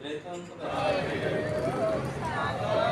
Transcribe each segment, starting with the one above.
Breton, Breton, Breton,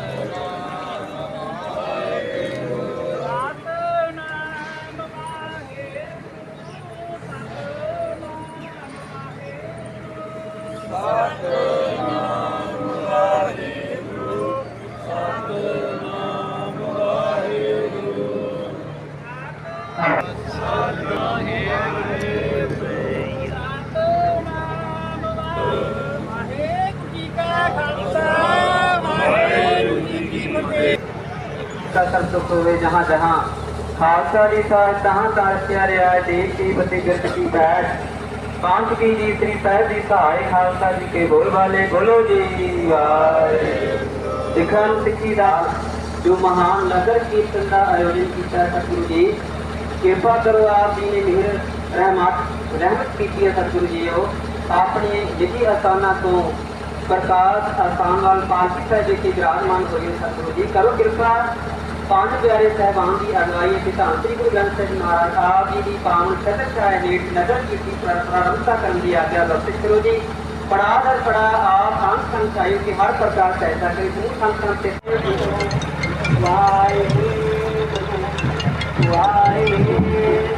ਸਤਰ ਸੁਖ ਹੋਵੇ ਜਹਾਂ ਜਹਾਂ। ਖਾਲਸਾ ਜੀ ਸਾਹਿਬ, ਤਹਾਂ ਤਾਂ ਰਚਿਆ ਰਿਹਾ ਹੈ ਦੇਖ ਕੀ ਬਤੇ ਗਿਰਤ ਕੀ ਬੈਠ। ਪੰਜ ਕੀ ਜੀ ਖਾਲਸਾ ਜੀ ਕੇ ਬੋਲ ਵਾਲੇ, ਬੋਲੋ ਜੀ, ਵਾਹਿਗੁਰੂ। ਸਿੱਖਾਂ ਨੂੰ ਸਿੱਖੀ ਦਾ ਜੋ ਮਹਾਨ ਨਗਰ ਕੀਰਤਨ ਦਾ ਆਯੋਜਨ ਕੀਤਾ ਸਤਿਗੁਰੂ ਜੀ। ਕਿਰਪਾ ਕਰੋ ਆਪ ਜੀ ਨੇ ਮਿਹਰ, ਰਹਿਮਤ ਰਹਿਮਤ ਕੀਤੀ ਹੈ, ਸਤਿਗੁਰੂ ਜੀਓ ਆਪਣੇ ਨਿੱਜੀ ਅਸਥਾਨਾਂ ਤੋਂ ਪ੍ਰਕਾਸ਼ ਆਸਾਨ ਵਾਲ ਪਾਲਕੀ ਜੀ ਕੀ ਵਿਰਾਜਮਾਨ ਹੋਏ ਸਤਿਗੁਰੂ ਜੀ। ਕਰੋ ਕਿਰਪਾ। ਪੰਜ ਪਿਆਰੇ ਸਹਿਬਾਨ ਦੀ ਅਗਵਾਈ ਅਤੇ ਧੰਨ ਸ੍ਰੀ ਗੁਰੂ ਗ੍ਰੰਥ ਸਾਹਿਬ ਮਹਾਰਾਜ ਆਪ ਜੀ ਦੀ ਪਾਵਨ ਸ਼ਤਕ ਛਾਇਆ ਹੇਠ ਨਗਰ ਕੀਤੀ ਪ੍ਰ- ਪ੍ਰਾਰੰਭਤਾ ਕਰਨ ਦੀ ਆਗਿਆ ਬਖਸ਼ਿਸ਼ ਕਰੋ ਜੀ। ਪੜਾ ਦਰ ਪੜਾ ਆਪ ਸੰਤ ਸੰਤ ਚਾਹੀਏ ਕਿ ਹਰ ਪ੍ਰਕਾਰ ਸਹਾਇਤਾ ਕਰੇ। ਸਮੂਹ ਸੰਤ ਸੰਤ ਤੇ ਵਾਹਿਗੁਰੂ ਵਾਹਿਗੁਰੂ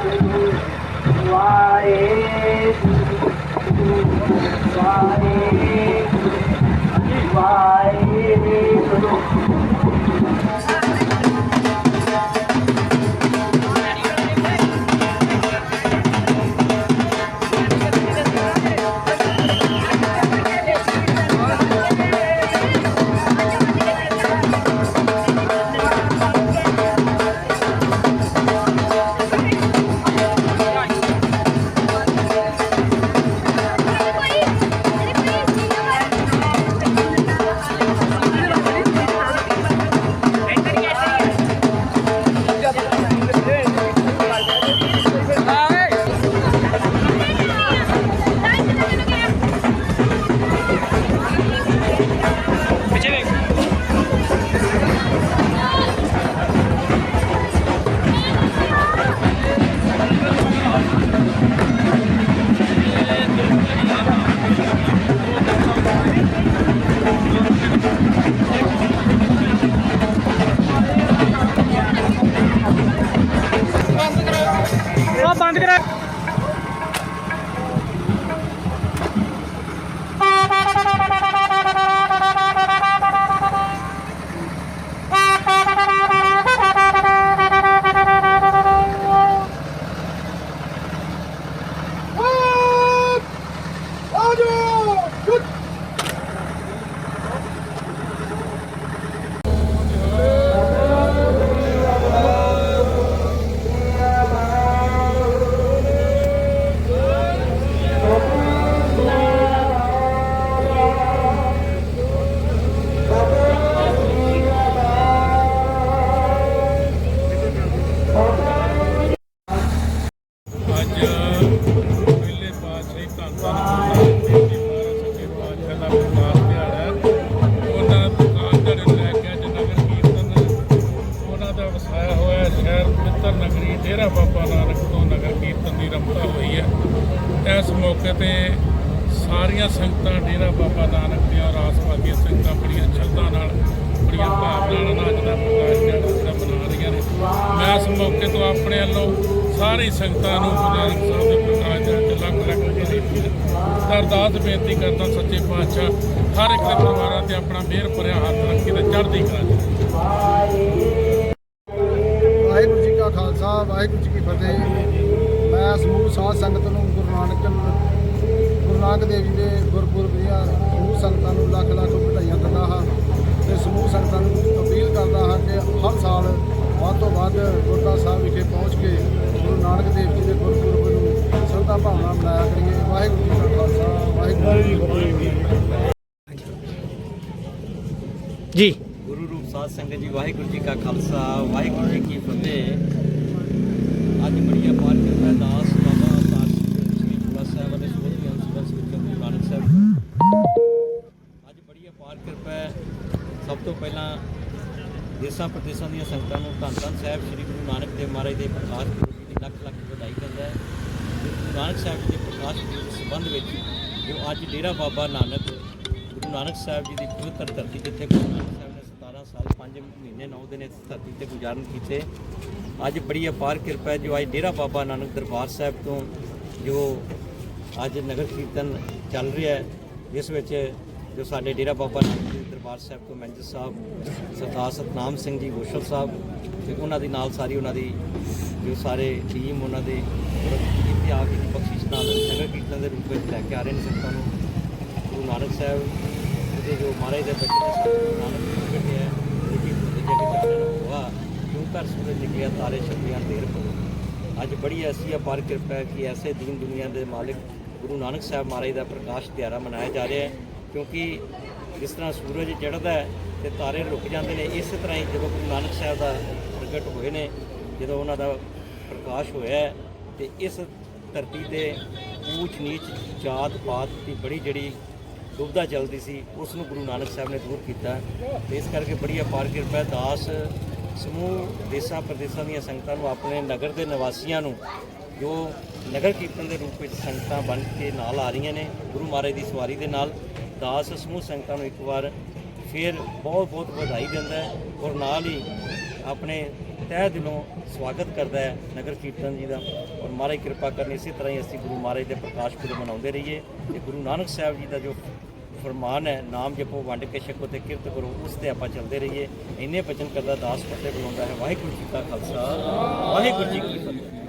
ਵਸਾਇਆ ਹੋਇਆ ਸ਼ਹਿਰ ਪਵਿੱਤਰ ਨਗਰੀ, ਡੇਰਾ ਬਾਬਾ ਨਾਨਕ ਤੋਂ ਨਗਰ ਕੀਰਤਨ ਦੀ ਰੰਭਤਾ ਹੋਈ ਹੈ। ਇਸ ਮੌਕੇ ਤੇ ਸਾਰੀਆਂ ਸੰਗਤਾਂ, ਡੇਰਾ ਬਾਬਾ ਨਾਨਕ ਦੀਆਂ ਰਾਸਪਾਦੀਆਂ ਸੰਗਤਾਂ ਬੜੀਆਂ ਸ਼ਰਧਾ ਨਾਲ, ਬੜੀਆਂ ਭਾਵਨਾ ਨਾਲ ਅੱਜ ਦਾ ਪ੍ਰਕਾਸ਼ ਦਿਹਾੜਾ ਜਿਹੜਾ ਮਨਾ ਰਹੀਆਂ ਨੇ। ਮੈਂ ਇਸ ਮੌਕੇ ਤੋਂ ਆਪਣੇ ਵੱਲੋਂ ਸਾਰੀ ਸੰਗਤਾਂ ਨੂੰ ਗੁਰੂ ਨਾਨਕ ਸਾਹਿਬ ਦੇ ਪ੍ਰਕਾਸ਼ ਦਿਹਾੜੇ ਤੇ ਲੱਖ ਲੱਖ ਅਰਦਾਸ ਬੇਨਤੀ ਕਰਦਾ ਸੱਚੇ ਪਾਤਸ਼ਾਹ, ਹਰ ਇੱਕ ਦੇ ਪਰਿਵਾਰਾਂ ਤੇ ਆਪਣਾ ਮਿਹਰ ਭਰਿਆ ਹੱਥ ਰੱਖੀ ਤੇ ਚੜ੍ਹਦੀ ਕਲਾ ਵਾਹਿਗੁਰੂ ਜੀ ਕੀ ਫਤਿਹ। ਮੈਂ ਸਮੂਹ ਸਾਧ ਸੰਗਤ ਨੂੰ ਗੁਰੂ ਨਾਨਕ ਗੁਰੂ ਨਾਨਕ ਦੇਵ ਜੀ ਦੇ ਗੁਰਪੁਰਬ ਦੀਆਂ ਸਮੂਹ ਸੰਗਤਾਂ ਨੂੰ ਲੱਖ ਲੱਖ ਵਧਾਈਆਂ ਦਿੰਦਾ ਹਾਂ ਤੇ ਸਮੂਹ ਸੰਗਤਾਂ ਨੂੰ ਅਪੀਲ ਕਰਦਾ ਹਾਂ ਕਿ ਹਰ ਸਾਲ ਵੱਧ ਤੋਂ ਵੱਧ ਗੁਰਦੁਆਰਾ ਸਾਹਿਬ ਵਿਖੇ ਪਹੁੰਚ ਕੇ ਗੁਰੂ ਨਾਨਕ ਦੇਵ ਜੀ ਦੇ ਗੁਰਪੁਰਬ ਨੂੰ ਸ਼ਰਧਾ ਭਾਵਨਾ ਮਨਾਇਆ ਕਰੀਏ। ਵਾਹਿਗੁਰੂ ਜੀ ਕਾ ਖਾਲਸਾ ਵਾਹਿਗੁਰੂ ਜੀ ਕੀ ਫਤਿਹ। ਜੀ। ਗੁਰੂ ਰੂਪ ਸਾਧ ਸੰਗਤ ਜੀ ਵਾਹਿਗੁਰੂ ਜੀ ਕਾ ਖਾਲਸਾ ਵਾਹਿਗੁਰੂ ਜੀ ਕੀ ਫਤਿਹ। ਅੱਜ ਬੜੀਆ ਪਾਰ ਕਰਦਾ ਦਾਸ ਬਾਬਾ ਅਵਤਾਰ ਸਿੰਘ ਸ੍ਰੀ ਚੁਲਾ ਸਾਹਿਬ ਅਤੇ ਸੋਧੀ ਅੰਸ਼ਵਰ ਸ੍ਰੀ ਗੁਰੂ ਨਾਨਕ ਸਾਹਿਬ ਅੱਜ ਬੜੀ ਅਪਾਰ ਕਿਰਪਾ ਹੈ। ਸਭ ਤੋਂ ਪਹਿਲਾਂ ਦੇਸਾਂ ਪ੍ਰਦੇਸਾਂ ਦੀਆਂ ਸੰਗਤਾਂ ਨੂੰ ਧੰਨ ਧੰਨ ਸਾਹਿਬ, ਸ੍ਰੀ ਗੁਰੂ ਨਾਨਕ ਦੇਵ ਮਹਾਰਾਜ ਦੇ ਪ੍ਰਕਾਸ਼ ਪੁਰਬ ਦੀ ਲੱਖ ਲੱਖ ਵਧਾਈ ਦਿੰਦਾ ਹੈ ਤੇ ਗੁਰੂ ਨਾਨਕ ਸਾਹਿਬ ਜੀ ਦੇ ਪ੍ਰਕਾਸ਼ ਪੁਰਬ ਦੇ ਸੰਬੰਧ ਵਿੱਚ ਜੋ ਅੱਜ ਡੇਰਾ ਬਾਬਾ ਨਾਨਕ, ਗੁਰੂ ਨਾਨਕ ਸਾਹਿਬ ਜੀ ਦੀ ਪਵਿੱਤਰ ਧਰਤੀ ਜਿੱਥੇ ਗੁਰੂ ਨਾਨਕ 5 ਮਹੀਨੇ 9 ਦਿਨ ਇਸ ਧਰਤੀ ਤੇ ਗੁਜ਼ਾਰਨ ਕੀਤੇ। ਅੱਜ ਬੜੀ ਅਪਾਰ ਕਿਰਪਾ ਹੈ ਜੋ ਅੱਜ ਡੇਰਾ ਬਾਬਾ ਨਾਨਕ ਦਰਬਾਰ ਸਾਹਿਬ ਤੋਂ ਜੋ ਅੱਜ ਨਗਰ ਕੀਰਤਨ ਚੱਲ ਰਿਹਾ ਹੈ, ਜਿਸ ਵਿੱਚ ਜੋ ਸਾਡੇ ਡੇਰਾ ਬਾਬਾ ਨਾਨਕ ਜੀ ਦਰਬਾਰ ਸਾਹਿਬ ਤੋਂ ਮੈਨੇਜਰ ਸਾਹਿਬ, ਸਰਦਾਰ ਸਤਨਾਮ ਸਿੰਘ ਜੀ, ਗੋਸ਼ਲ ਸਾਹਿਬ ਤੇ ਉਹਨਾਂ ਦੇ ਨਾਲ ਸਾਰੀ ਉਹਨਾਂ ਦੀ ਜੋ ਸਾਰੇ ਟੀਮ ਉਹਨਾਂ ਦੇ ਇੱਥੇ ਆ ਬਖਸ਼ਿਸ਼ ਨਾਲ ਨਗਰ ਕੀਰਤਨ ਦੇ ਰੂਪ ਵਿੱਚ ਲੈ ਕੇ ਆ ਰਹੇ ਨੇ ਸੰਗਤਾਂ ਨੂੰ। ਗੁਰੂ ਨਾਨਕ ਸਾਹਿਬ ਦੇ ਜੋ ਮਹਾਰਾਜ ਦੇ ਬੱਚੇ ਨਾਨਕ ਸਾਡੇ ਹੈ। ਨਾਨਕ ਪ੍ਰਗਟੇ ਹੈ ਇਹ ਕਿ ਘਰ ਸੂਰਜ ਨਿਕਲਿਆ, ਤਾਰੇ ਛੱਪੀਆਂ ਦੇਰ ਪਏ। ਅੱਜ ਬੜੀ ਐਸੀ ਅਪਾਰ ਕਿਰਪਾ ਕਿ ਐਸੇ ਦੀਨ ਦੁਨੀਆ ਦੇ ਮਾਲਕ ਗੁਰੂ ਨਾਨਕ ਸਾਹਿਬ ਮਹਾਰਾਜ ਦਾ ਪ੍ਰਕਾਸ਼ ਦਿਹਾੜਾ ਮਨਾਇਆ ਜਾ ਰਿਹਾ ਹੈ, ਕਿਉਂਕਿ ਜਿਸ ਤਰ੍ਹਾਂ ਸੂਰਜ ਚੜ੍ਹਦਾ ਹੈ ਤੇ ਤਾਰੇ ਰੁਕ ਜਾਂਦੇ ਨੇ, ਇਸੇ ਤਰ੍ਹਾਂ ਹੀ ਜਦੋਂ ਗੁਰੂ ਨਾਨਕ ਸਾਹਿਬ ਦਾ ਪ੍ਰਗਟ ਹੋਏ ਨੇ, ਜਦੋਂ ਉਹਨਾਂ ਦਾ ਪ੍ਰਕਾਸ਼ ਹੋਇਆ ਹੈ, ਤੇ ਇਸ ਧਰਤੀ ਤੇ ਊਚ ਨੀਚ ਜਾਤ ਪਾਤ ਦੀ ਬੜੀ ਜਿਹੜੀ ਦੁਬਦਾ ਚੱਲਦੀ ਸੀ ਉਸ ਨੂੰ ਗੁਰੂ ਨਾਨਕ ਸਾਹਿਬ ਨੇ ਦੂਰ ਕੀਤਾ ਤੇ ਇਸ ਕਰਕੇ ਬੜੀ ਅਪਾਰ ਕਿਰਪਾ ਹੈ। ਦਾਸ ਸਮੂਹ ਦੇਸਾਂ ਪ੍ਰਦੇਸਾਂ ਦੀਆਂ ਸੰਗਤਾਂ ਨੂੰ, ਆਪਣੇ ਨਗਰ ਦੇ ਨਿਵਾਸੀਆਂ ਨੂੰ, ਜੋ ਨਗਰ ਕੀਰਤਨ ਦੇ ਰੂਪ ਵਿੱਚ ਸੰਗਤਾਂ ਬਣ ਕੇ ਨਾਲ ਆ ਰਹੀਆਂ ਨੇ, ਗੁਰੂ ਮਹਾਰਾਜ ਦੀ ਸਵਾਰੀ ਦੇ ਨਾਲ, ਦਾਸ ਸਮੂਹ ਸੰਗਤਾਂ ਨੂੰ ਇੱਕ ਵਾਰ ਫਿਰ ਬਹੁਤ ਬਹੁਤ ਵਧਾਈ ਦਿੰਦਾ ਔਰ ਨਾਲ ਹੀ ਆਪਣੇ ਤਹਿ ਦਿਲੋਂ ਸਵਾਗਤ ਕਰਦਾ ਹੈ ਨਗਰ ਕੀਰਤਨ ਜੀ ਦਾ ਔਰ ਮਹਾਰਾਜ ਕਿਰਪਾ ਕਰਨੀ ਇਸੇ ਤਰ੍ਹਾਂ ਹੀ ਅਸੀਂ ਗੁਰੂ ਮਹਾਰਾਜ ਦੇ ਪ੍ਰਕਾਸ਼ ਪੁਰਬ ਮਨਾਉਂਦੇ ਰਹੀਏ ਤੇ ਗੁਰੂ ਨਾਨਕ ਸਾਹਿਬ ਜੀ ਦਾ ਜੋ ਫਰਮਾਨ ਹੈ, ਨਾਮ ਜਪੋ, ਵੰਡ ਕੇ ਛਕੋ ਤੇ ਕਿਰਤ ਕਰੋ, ਉਸ ਤੇ ਆਪਾਂ ਚੱਲਦੇ ਰਹੀਏ। ਇੰਨੇ ਭਜਨ ਕਰਦਾ ਦਾਸ ਫਤਿਹ ਬੁਲਾਉਂਦਾ ਹੈ। ਵਾਹਿਗੁਰੂ ਜੀ ਕਾ ਖਾਲਸਾ, ਵਾਹਿਗੁਰੂ ਜੀ ਕੀ ਫਤਿਹ।